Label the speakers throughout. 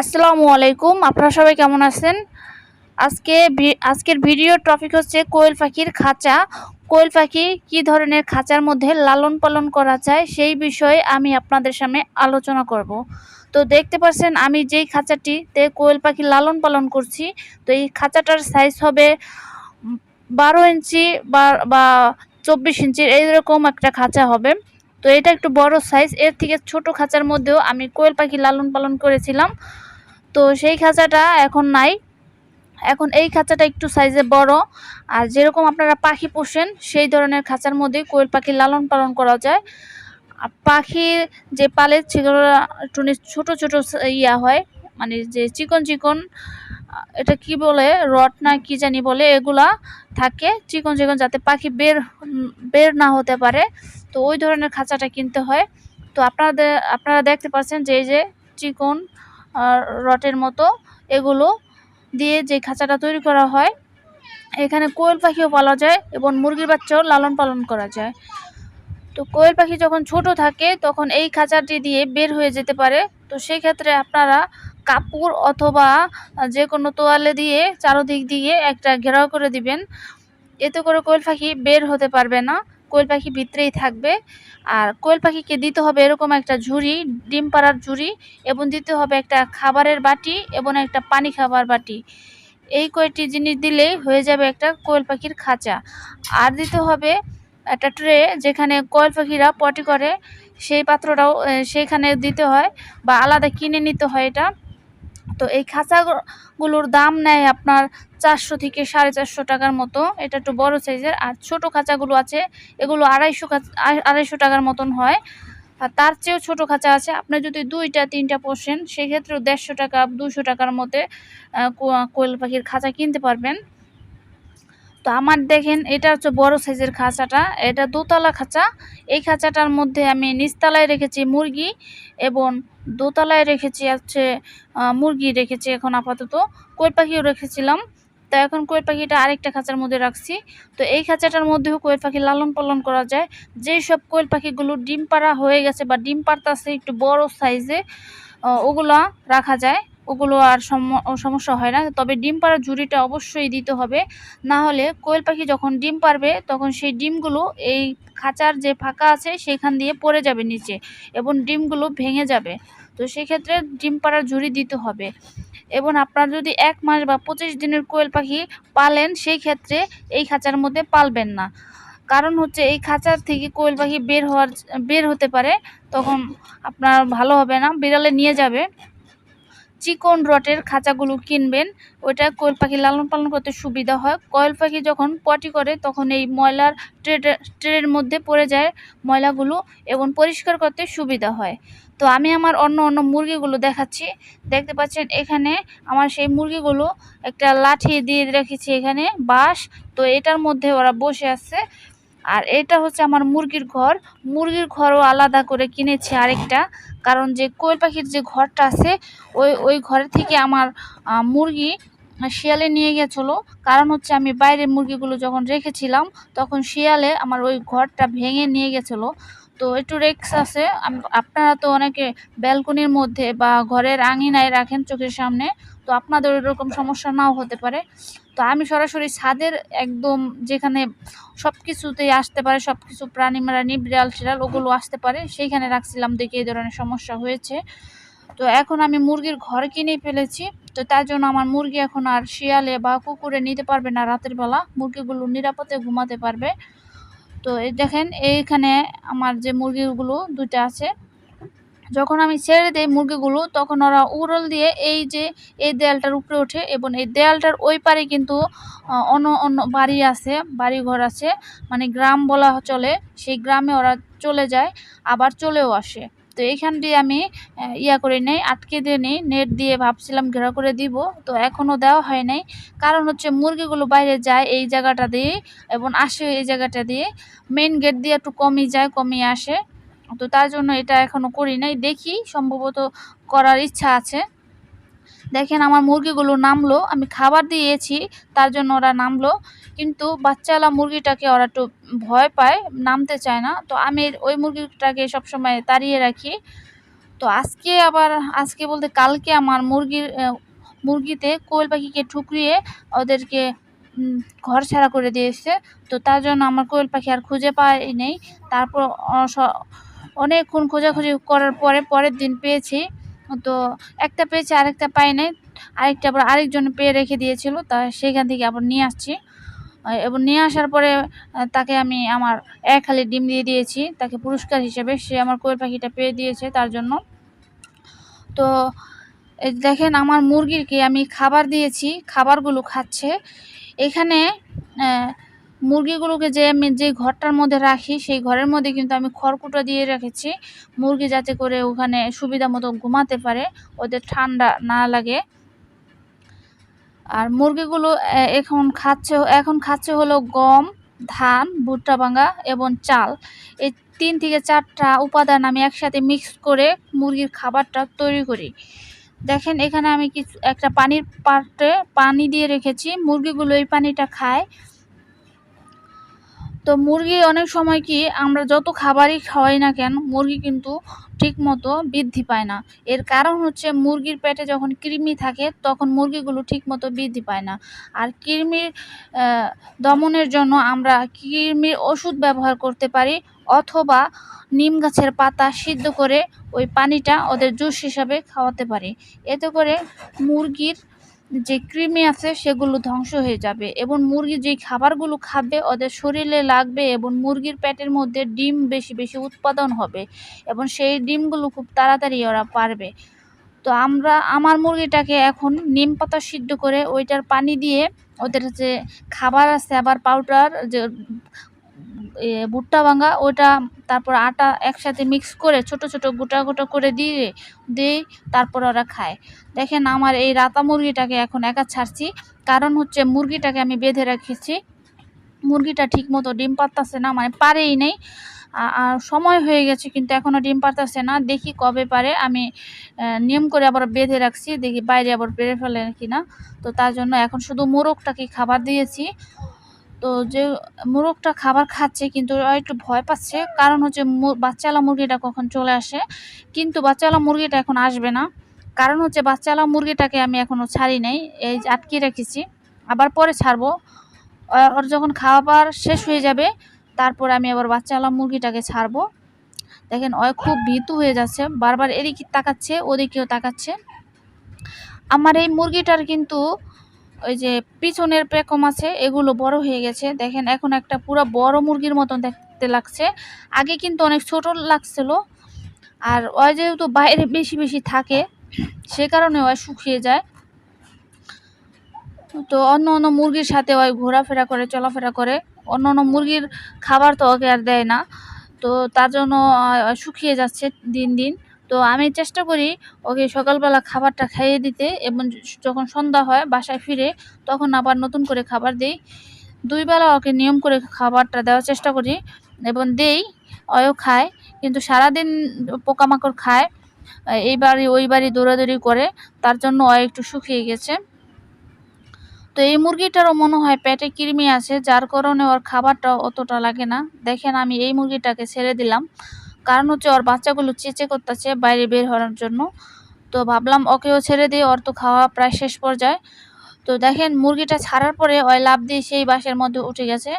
Speaker 1: আসসালামু আলাইকুম। আপনারা সবাই কেমন আছেন? আজকে আজকের ভিডিও টপিক হচ্ছে কোয়েল পাখির খাঁচা। কোয়েল পাখি কি ধরনের খাঁচার মধ্যে লালন পালন করা যায় সেই বিষয়ে আমি আপনাদের সামনে আলোচনা করব। তো দেখতে পাচ্ছেন, আমি যেই খাঁচাটিতে কোয়েল পাখি লালন পালন করছি, তো এই খাঁচাটার সাইজ হবে বারো ইঞ্চি বা বা চব্বিশ ইঞ্চির, এইরকম একটা খাঁচা হবে। তো এটা একটু বড় সাইজ এর থেকে ছোট খাঁচার মধ্যেও আমি কোয়েল পাখি লালন পালন করেছিলাম। তো সেই খাঁচাটা এখন নাই। এখন এই খাঁচাটা একটু সাইজে বড়। আর যেরকম আপনারা পাখি পোষেন, সেই ধরনের খাঁচার মধ্যে কোয়েল পাখি লালন পালন করা যায়। আর পাখি যে পালে সেগুলো একটু ছোটো, ছোট ইয়া হয়। মানে যে চিকন চিকন, এটা কি বলে, রড না কি জানি বলে, এগুলা থাকে। চিকন চিকন যাতে পাখি বের বের না হতে পারে। তো ওই ধরনের খাঁচাটা কিনতে হয়। তো আপনাদের, আপনারা দেখতে পাচ্ছেন যে যে চিকন রটের মতো এগুলো দিয়ে যে খাঁচাটা তৈরি করা হয়, এখানে কোয়েল পাখিও পালা যায় এবং মুরগির বাচ্চাও লালন পালন করা যায়। তো কোয়েল পাখি যখন ছোট থাকে, তখন এই খাঁচাটি দিয়ে বের হয়ে যেতে পারে। তো সেই ক্ষেত্রে আপনারা কাপড় অথবা যে কোনো তোয়ালে দিয়ে, চারোদিক দিয়ে একটা ঘেরাও করে দিবেন। এতে করে কোয়েল পাখি বের হতে পারবে না। কোয়েল পাখি ভিতরেই থাকবে। আর কোয়েল পাখিকে দিতে হবে এরকম একটা ঝুড়ি, ডিম পাড়ার ঝুড়ি, এবং দিতে হবে একটা খাবারের বাটি এবং একটা পানি খাবার বাটি। এই কয়টি জিনিস দিলেই হয়ে যাবে একটা কোয়েল পাখির খাঁচা। আর দিতে হবে একটা ট্রে যেখানে কোয়েল পাখিরা পটি করে। সেই পাত্রটাও সেইখানে দিতে হয় বা আলাদা কিনে নিতে হয় এটা। তো এই খাঁচাগুলোর দাম নেয় আপনার চারশো থেকে সাড়ে চারশো টাকার মতো। এটা একটু বড় সাইজের। আর ছোট খাঁচাগুলো আছে, এগুলো আড়াইশো আড়াইশো টাকার মতন হয়। আর তার চেয়েও ছোটো খাঁচা আছে। আপনি যদি দুইটা, তিনটা পোষেন, সেক্ষেত্রেও দেড়শো টাকা, দুশো টাকার মধ্যে কোয়েল পাখির খাঁচা কিনতে পারবেন। তো আমার দেখেন, এটা হচ্ছে বড় সাইজের খাঁচাটা। এটা দোতলা খাঁচা। এই খাঁচাটার মধ্যে আমি নিচতলায় রেখেছি মুরগি এবং দোতলায় রেখেছি হচ্ছে মুরগি রেখেছি এখন আপাতত। কই পাখিও রেখেছিলাম। তো এখন কোয়েল পাখিটা আরেকটা খাঁচার মধ্যে রাখছি। তো এই খাঁচাটার মধ্যেও কোয়েল পাখি লালন পালন করা যায়। যেই সব কোয়েল পাখিগুলো ডিম পাড়া হয়ে গেছে বা ডিম পাড়তাছে একটু বড় সাইজে ওগুলা রাখা যায়। ওগুলো আর সম- সমস্যা হয় না। তবে ডিম পাড়ার ঝুড়িটা অবশ্যই দিতে হবে। না হলে কোয়েল পাখি যখন ডিম পারবে তখন সেই ডিমগুলো এই খাঁচার যে ফাঁকা আছে সেখান দিয়ে পড়ে যাবে নিচে এবং ডিমগুলো ভেঙে যাবে। তো সেক্ষেত্রে ডিম পাড়ার ঝুড়ি দিতে হবে। এবং আপনার যদি এক মাস বা পঁচিশ দিনের কোয়েল পাখি পালেন, সেই ক্ষেত্রে এই খাঁচার মধ্যে পালবেন না। কারণ হচ্ছে এই খাঁচার থেকে কোয়েল পাখি বের হওয়ার, বের হতে পারে, তখন আপনার ভালো হবে না, বিড়ালে নিয়ে যাবে। চিকন রটের খাঁচাগুলো কিনবেন, ওইটা কোয়েল পাখি লালন পালন করতে সুবিধা হয়। কোয়েল পাখি যখন পটি করে, তখন এই ময়লার ট্রে ট্রের মধ্যে পড়ে যায় ময়লাগুলো এবং পরিষ্কার করতে সুবিধা হয়। তো আমি আমার অন্য অন্য মুরগিগুলো দেখাচ্ছি। দেখতে পাচ্ছেন এখানে আমার সেই মুরগিগুলো একটা লাঠি দিয়ে রেখেছি এখানে বাঁশ। তো এটার মধ্যে ওরা বসে আছে। আর এটা হচ্ছে আমার মুরগির ঘর। মুরগির ঘরও আলাদা করে কিনেছি আরেকটা। কারণ যে কোয়েল পাখির যে ঘরটা আছে, ওই ওই ঘরের থেকে আমার মুরগি শিয়ালে নিয়ে গেছিল। কারণ হচ্ছে আমি বাইরে মুরগিগুলো যখন রেখেছিলাম, তখন শিয়ালে আমার ওই ঘরটা ভেঙে নিয়ে গেছিল। তো একটু রিক্স আছে। আপনারা তো অনেকে ব্যালকনির মধ্যে বা ঘরের আঙিনায় রাখেন চোখের সামনে, তো আপনাদের এরকম সমস্যা নাও হতে পারে। তো আমি সরাসরি ছাদের একদম যেখানে সব কিছুতেই আসতে পারে সব কিছু প্রাণী মারানি বিড়াল টিড়াল ওগুলো আসতে পারে, সেইখানে রাখছিলাম দেখে এই ধরনের সমস্যা হয়েছে। তো এখন আমি মুরগির ঘর কিনে ফেলেছি, তো তার জন্য আমার মুরগি এখন আর শিয়ালে বা কুকুরে নিতে পারবে না রাতের বেলা, মুরগিগুলো নিরাপদে ঘুমাতে পারবে। তো এই দেখেন, এইখানে আমার যে মুরগিগুলো দুইটা আছে, যখন আমি ছেড়ে দিই মুরগিগুলো, তখন ওরা উড়ল দিয়ে এই যে এই দেয়ালটার উপরে ওঠে এবং এই দেয়ালটার ওই পারে কিন্তু অন্য অন্য বাড়ি আছে বাড়ি ঘর আছে মানে গ্রাম বলা চলে, সেই গ্রামে ওরা চলে যায়, আবার চলেও আসে। তো এইখান দিয়ে আমি ইয়া করে নেই, আটকে দিয়ে নেই, নেট দিয়ে ভাবছিলাম ঘেরা করে দিব, তো এখনও দেওয়া হয় নাই। কারণ হচ্ছে মুরগিগুলো বাইরে যায় এই জায়গাটা দিয়ে, এবং আসে এই জায়গাটা দিয়ে। মেইন গেট দিয়ে একটু কমই যায়, কমই আসে। তো তার জন্য এটা এখনও করি নাই, দেখি সম্ভবত করার ইচ্ছা আছে। দেখেন আমার মুরগিগুলো নামলো, আমি খাবার দিয়েছি, তার জন্য ওরা নামলো। কিন্তু বাচ্চাওয়ালা মুরগিটাকে ওরা একটু ভয় পায়, নামতে চায় না। তো আমি ওই মুরগিটাকে সবসময় তাড়িয়ে রাখি। তো আজকে আবার, আজকে বলতে কালকে আমার মুরগির মুরগিতে কোয়েল পাখিকে ঠুকরিয়ে ওদেরকে ঘর ছাড়া করে দিয়েছে। তো তার জন্য আমার কোয়েল পাখি আর খুঁজে পাই নেই। তারপর অনেকক্ষণ খোঁজাখুঁজি করার পরে পরের দিন পেয়েছি। তো একটা পেয়েছি, আরেকটা পাই নাই। আরেকটা আবার আরেকজন পেয়ে রেখে দিয়েছিল। তা সেখান থেকে আবার নিয়ে আসছি। এবং নিয়ে আসার পরে তাকে আমি আমার এক হালি ডিম দিয়ে দিয়েছি। তাকে পুরস্কার হিসেবে সে আমার কোয়েল পাখিটা পেয়ে দিয়েছে তার জন্য। তো দেখেন আমার মুরগিকে আমি খাবার দিয়েছি, খাবারগুলো খাচ্ছে। এখানে মুরগিগুলোকে যে আমি যে ঘরটার মধ্যে রাখি, সেই ঘরের মধ্যে কিন্তু আমি খড়কুটো দিয়ে রেখেছি। মুরগি যাতে করে ওখানে সুবিধা মতো ঘুমাতে পারে, ওদের ঠান্ডা না লাগে। আর মুরগিগুলো এখন খাচ্ছে এখন খাচ্ছে হলো গম, ধান, ভুট্টা ভাঙা এবং চাল। এই তিন থেকে চারটা উপাদান আমি একসাথে মিক্স করে মুরগির খাবারটা তৈরি করি। দেখেন, এখানে আমি কিছু, একটা পানির পাত্রে পানি দিয়ে রেখেছি। মুরগিগুলো এই পানিটা খায়। তো মুরগি অনেক সময় কি আমরা যত খাবারই খাওয়াই না কেন, মুরগি কিন্তু ঠিক মতো বৃদ্ধি পায় না। এর কারণ হচ্ছে মুরগির পেটে যখন কৃমি থাকে, তখন মুরগিগুলো ঠিক মতো বৃদ্ধি পায় না। আর কৃমির দমনের জন্য আমরা কৃমির ওষুধ ব্যবহার করতে পারি, অথবা নিম গাছের পাতা সিদ্ধ করে ওই পানিটা ওদের জুস হিসাবে খাওয়াতে পারি। এতে করে মুরগির যে কৃমি আছে সেগুলো ধ্বংস হয়ে যাবে এবং মুরগি যেই খাবারগুলো খাবে ওদের শরীরে লাগবে এবং মুরগির পেটের মধ্যে ডিম বেশি বেশি উৎপাদন হবে এবং সেই ডিমগুলো খুব তাড়াতাড়ি ওরা পারবে। তো আমরা, আমার মুরগিটাকে এখন নিম পাতা সিদ্ধ করে ওইটার পানি দিয়ে ওদের যে খাবার আছে, আবার পাউডার যে ভুট্টা ভাঙা, ওইটা তারপর আটা একসাথে মিক্স করে ছোট ছোট গোটা গোটা করে দিয়ে দিই তারপর ওরা খায়। দেখেন আমার এই রাতা মুরগিটাকে এখন একা ছাড়ছি। কারণ হচ্ছে মুরগিটাকে আমি বেঁধে রেখেছি। মুরগিটা ঠিক মতো ডিম পারতাছে না মানে পারেই নেই। আর সময় হয়ে গেছে কিন্তু এখনও ডিম পারতাছে না। দেখি কবে পারে। আমি নিয়ম করে আবার বেঁধে রাখছি। দেখি বাইরে আবার পেরে ফেলে কি না তো তার জন্য এখন শুধু মোরগটাকে খাবার দিয়েছি। তো যে মোরগটা খাবার খাচ্ছে কিন্তু একটু ভয় পাচ্ছে। কারণ হচ্ছে বাচ্চাওয়ালা মুরগিটা কখন চলে আসে। কিন্তু বাচ্চাওয়ালা মুরগিটা এখন আসবে না। কারণ হচ্ছে বাচ্চাওয়ালা মুরগিটাকে আমি এখনও ছাড়ি নাই। এই আটকে রেখেছি। আবার পরে ছাড়বো। ওর যখন খাবার শেষ হয়ে যাবে, তারপর আমি আবার বাচ্চাওয়ালা মুরগিটাকে ছাড়বো। দেখেন ও খুব ভীতু হয়ে যাচ্ছে। বারবার এদিকে তাকাচ্ছে, ওদিকেও তাকাচ্ছে। আমার এই মুরগিটার কিন্তু ওই যে পিছনের পেকম আছে, এগুলো বড় হয়ে গেছে। দেখেন, এখন একটা পুরো বড় মুরগির মতন দেখতে লাগছে। আগে কিন্তু অনেক ছোট লাগছিল। আর ওই যেহেতু বাইরে বেশি বেশি থাকে, সে কারণে ওই শুকিয়ে যায়। তো অন্য অন্য মুরগির সাথে ওই ঘোরাফেরা করে, চলাফেরা করে। অন্য অন্য মুরগির খাবার তো ওকে আর দেয় না। তো তার জন্য শুকিয়ে যাচ্ছে দিন দিন। তো আমি চেষ্টা করি ওকে সকালবেলা খাবারটা খাইয়ে দিতে এবং যখন সন্ধ্যা হয় বাসায় ফিরে তখন আবার নতুন করে খাবার দিই। দুই বেলা ওকে নিয়ম করে খাবারটা দেওয়ার চেষ্টা করি এবং দেই, অয়ও খায় কিন্তু সারাদিন পোকামাকড় খায়। এই বাড়ি, ওই বাড়ি দৌড়াদৌড়ি করে তার জন্য ও একটু শুকিয়ে গেছে। তো এই মুরগিটারও মনে হয় পেটে কৃমি আছে যার কারণে ওর খাবারটা অতটা লাগে না। দেখেন আমি এই মুরগিটাকে ছেড়ে দিলাম। কারণ হচ্ছে ওর বাচ্চাগুলো চেঁচে করতেছে বাইরে বের হওয়ার জন্য। তো ভাবলাম ওকেও ছেড়ে দিয়ে ওর তো খাওয়া প্রায় শেষ পর্যায়ে। তো দেখেন মুরগিটা ছাড়ার পরে ওই লাভ দিয়ে সেই বাসের মধ্যে উঠে গেছে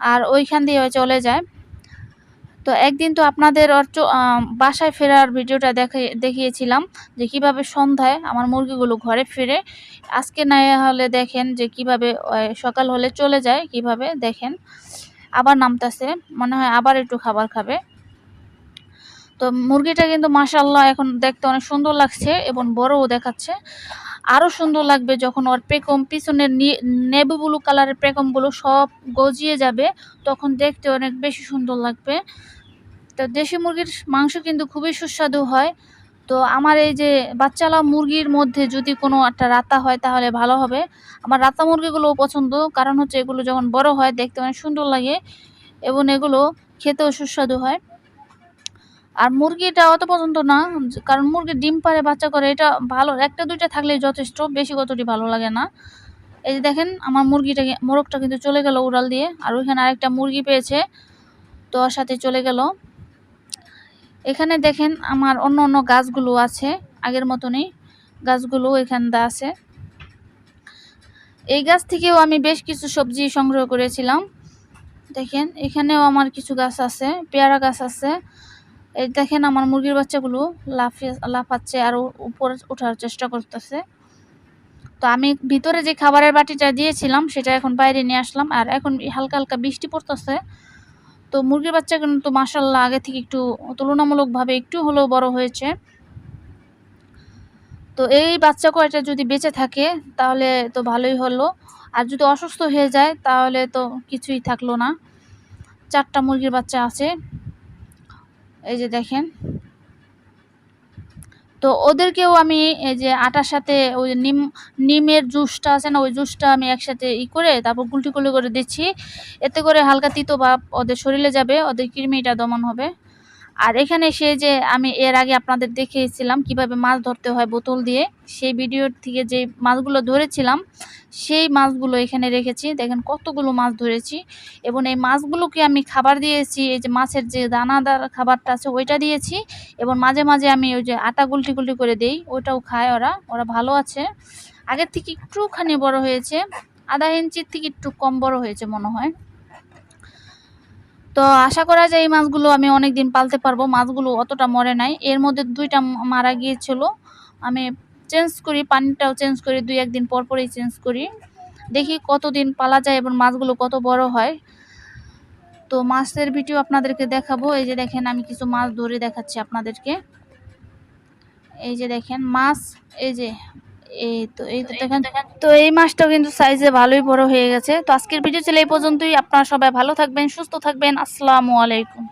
Speaker 1: আর ওইখান দিয়ে ওই চলে যায়। তো একদিন তো আপনাদের ওর বাসায় ফেরার ভিডিওটা দেখে, দেখিয়েছিলাম যে কীভাবে সন্ধ্যায় আমার মুরগিগুলো ঘরে ফিরে। আজকে না হলে দেখেন যে কীভাবে সকাল হলে চলে যায়, কীভাবে দেখেন। আবার নামতেছে, মনে হয় আবার একটু খাবার খাবে। তো মুরগিটা কিন্তু মাশাল্লাহ এখন দেখতে অনেক সুন্দর লাগছে এবং বড়ও দেখাচ্ছে। আরও সুন্দর লাগবে যখন ওর পেকম পিছনের নি- নেভি ব্লু কালারের পেকমগুলো সব গজিয়ে যাবে, তখন দেখতে অনেক বেশি সুন্দর লাগবে। তো দেশি মুরগির মাংস কিন্তু খুবই সুস্বাদু হয়। তো আমার এই যে বাচ্চালা মুরগির মধ্যে যদি কোনো একটা রাতা হয় তাহলে ভালো হবে। আমার রাতা মুরগিগুলোও পছন্দ, কারণ হচ্ছে এগুলো যখন বড় হয় দেখতে অনেক সুন্দর লাগে এবং এগুলো খেতেও সুস্বাদু হয়। আর মুরগিটা অত পছন্দ না কারণ মুরগি ডিম পারে বাচ্চা করে, এটা ভালো। একটা দুইটা থাকলেই যথেষ্ট, বেশি কতটি ভালো লাগে না। এই যে দেখেন, আমার মুরগিটাকে মোরগটা কিন্তু চলে গেল উড়াল দিয়ে, আর ওইখানে আরেকটা মুরগি পেয়েছে, তো সাথে চলে গেল। এখানে দেখেন, আমার অন্য অন্য গাছগুলো আছে, আগের মতনই গাছগুলো এখানটা আছে। এই গাছ থেকেও আমি বেশ কিছু সবজি সংগ্রহ করেছিলাম। দেখেন, এখানেও আমার কিছু গাছ আছে, পেয়ারা গাছ আছে এই দেখেন আমার মুরগির বাচ্চাগুলো লাফিয়ে লাফাচ্ছে আর উপরে ওঠার চেষ্টা করতেছে। তো আমি ভিতরে যে খাবারের বাটিটা দিয়েছিলাম, সেটা এখন বাইরে নিয়ে আসলাম, আর এখন হালকা হালকা বৃষ্টি পড়তেছে। তো মুরগির বাচ্চা কিন্তু মাসাল্লাহ আগে থেকে একটু তুলনামূলকভাবে একটু হলেও বড় হয়েছে। তো এই বাচ্চা কয়টা যদি বেঁচে থাকে, তাহলে তো ভালোই হলো। আর যদি অসুস্থ হয়ে যায়, তাহলে তো কিছুই থাকল না। চারটা মুরগির বাচ্চা আছে। এই যে দেখেন। তো ওদেরকেও আমি এই যে আটার সাথে ওই নিম, নিমের জুসটা আছে না, ওই জুসটা আমি একসাথে ই করে তারপর গুলটি গুলি করে দিচ্ছি। এতে করে হালকা তিতো ভাব ওদের শরীরে যাবে, ওদের কৃমিটা দমন হবে। আর এখানে সে যে আমি এর আগে আপনাদের দেখিয়েছিলাম কীভাবে মাছ ধরতে হয় বোতল দিয়ে, সেই ভিডিওর থেকে যে মাছগুলো ধরেছিলাম সেই মাছগুলো এখানে রেখেছি। দেখেন কতগুলো মাছ ধরেছি এবং এই মাছগুলোকে আমি খাবার দিয়েছি, এই যে মাছের যে দানাদার খাবারটা আছে ওইটা দিয়েছি এবং মাঝে মাঝে আমি ওই যে আটা গুলটি গুলটি করে দেই, ওইটাও খায় ওরা ওরা ভালো আছে। আগের থেকে একটুখানি বড় হয়েছে, আধা ইঞ্চির থেকে একটু কম বড় হয়েছে মনে হয়। তো আশা করা যায় এই মাছগুলো আমি অনেক দিন পালতে পারব, মাছগুলো অতটা মরে নাই। এর মধ্যে দুইটা মারা গিয়েছিল, আমি চেঞ্জ করি, পানিটাও চেঞ্জ করি, দুই একদিন পর পরই চেঞ্জ করি। দেখি কতদিন পালা যায় এবং মাছগুলো কত বড় হয়। তো মাছের ভিডিও আপনাদেরকে দেখাবো। এই যে দেখেন, আমি কিছু মাছ ধরে দেখাচ্ছি আপনাদেরকে। এই যে দেখেন, মাছ, এই যে, এই তো এই তো দেখেন। তো এই মাছটাও কিন্তু সাইজে ভালোই বড় হয়ে গেছে। তো আজকের ভিডিও ছিল এই পর্যন্তই। আপনারা সবাই ভালো থাকবেন, সুস্থ থাকবেন। আসসালামু আলাইকুম।